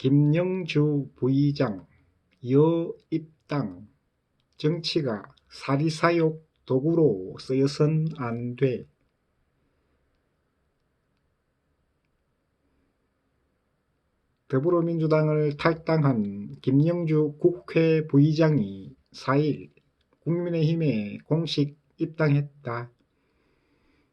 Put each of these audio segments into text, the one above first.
김영주 부의장 여입당 정치가 사리사욕 도구로 쓰여선 안 돼. 더불어민주당을 탈당한 김영주 국회 부의장이 4일 국민의힘에 공식 입당했다.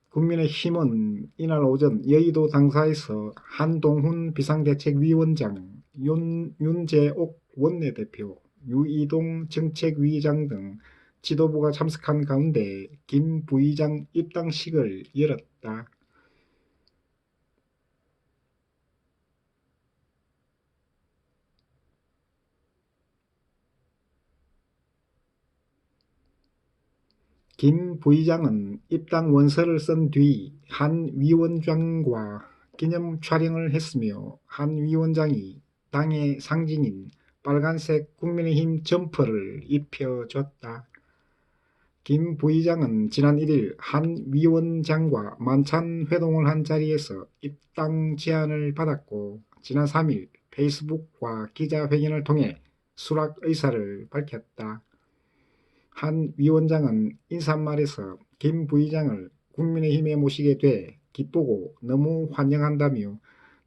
국민의힘은 이날 오전 여의도 당사에서 한동훈 비상대책위원장, 윤, 윤재옥 원내대표, 유이동 정책위의장 등 지도부가 참석한 가운데 김 부의장 입당식을 열었다. 김 부의장은 입당 원서를 쓴 뒤 한 위원장과 기념 촬영을 했으며 한 위원장이 당의 상징인 빨간색 국민의힘 점퍼를 입혀줬다. 김 부의장은 지난 1일 한 위원장과 만찬 회동을 한 자리에서 입당 제안을 받았고 지난 3일 페이스북과 기자회견을 통해 수락 의사를 밝혔다. 한 위원장은 인사말에서 김 부의장을 국민의힘에 모시게 돼 기쁘고 너무 환영한다며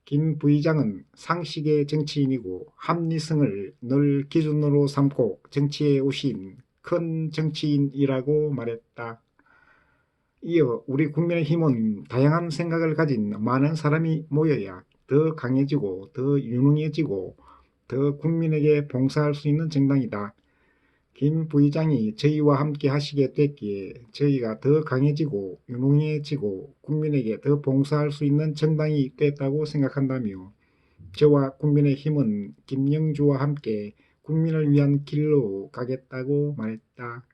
김 부의장은 상식의 정치인이고 합리성을 늘 기준으로 삼고 정치에 오신 큰 정치인이라고 말했다. 이어 우리 국민의힘은 다양한 생각을 가진 많은 사람이 모여야 더 강해지고 더 유능해지고 더 국민에게 봉사할 수 있는 정당이다. 김 부의장이 저희와 함께 하시게 됐기에 저희가 더 강해지고 유능해지고 국민에게 더 봉사할 수 있는 정당이 됐다고 생각한다며 저와 국민의힘은 김영주와 함께 국민을 위한 길로 가겠다고 말했다.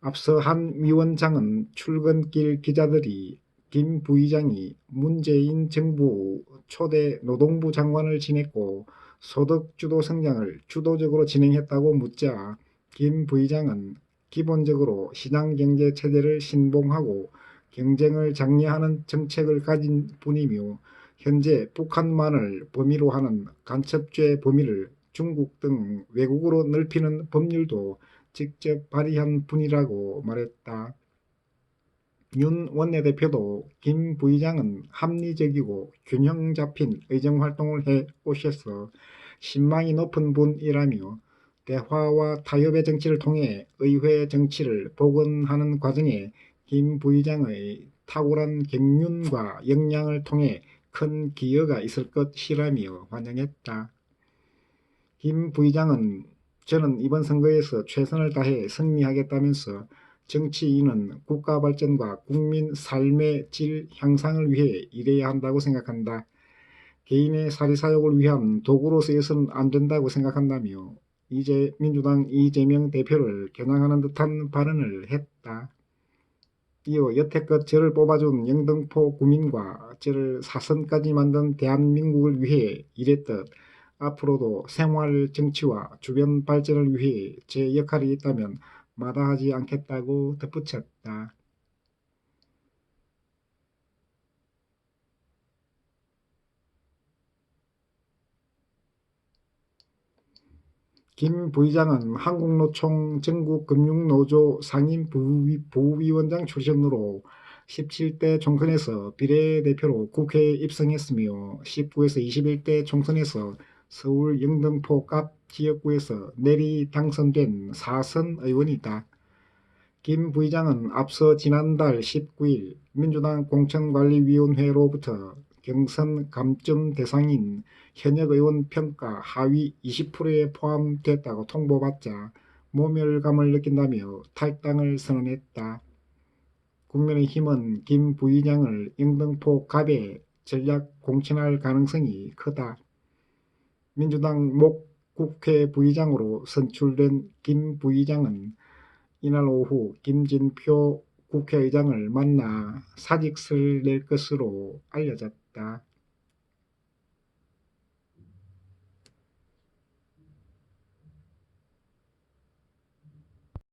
앞서 한 위원장은 출근길 기자들이 김 부의장이 문재인 정부 초대 노동부 장관을 지냈고 소득 주도 성장을 주도적으로 진행했다고 묻자 김 부의장은 기본적으로 시장경제 체제를 신봉하고 경쟁을 장려하는 정책을 가진 분이며 현재 북한만을 범위로 하는 간첩죄 범위를 중국 등 외국으로 넓히는 법률도 직접 발의한 분이라고 말했다. 윤 원내대표도 김 부의장은 합리적이고 균형 잡힌 의정활동을 해 오셔서 신망이 높은 분이라며 대화와 타협의 정치를 통해 의회 정치를 복원하는 과정에 김 부의장의 탁월한 경륜과 역량을 통해 큰 기여가 있을 것이라며 환영했다. 김 부의장은 저는 이번 선거에서 최선을 다해 승리하겠다면서 정치인은 국가 발전과 국민 삶의 질 향상을 위해 일해야 한다고 생각한다. 개인의 사리사욕을 위한 도구로 쓰여서는 안 된다고 생각한다며 이제 민주당 이재명 대표를 겨냥하는 듯한 발언을 했다. 이어 여태껏 저를 뽑아준 영등포 구민과 저를 사선까지 만든 대한민국을 위해 일했듯 앞으로도 생활 정치와 주변 발전을 위해 제 역할이 있다면 마다하지 않겠다고 덧붙였다. 김 부의장은 한국노총 전국금융노조 상임 부위원장 출신으로 17대 총선에서 비례대표로 국회에 입성했으며 19에서 21대 총선에서 서울 영등포 갑 지역구에서 내리 당선된 사선 의원이다. 김 부의장은 앞서 지난달 19일 민주당 공천관리위원회로부터 경선 감점 대상인 현역 의원 평가 하위 20%에 포함됐다고 통보받자 모멸감을 느낀다며 탈당을 선언했다. 국민의힘은 김 부의장을 영등포 갑에 전략 공천할 가능성이 크다. 민주당 목 국회 부의장으로 선출된 김 부의장은 이날 오후 김진표 국회의장을 만나 사직서를 낼 것으로 알려졌다.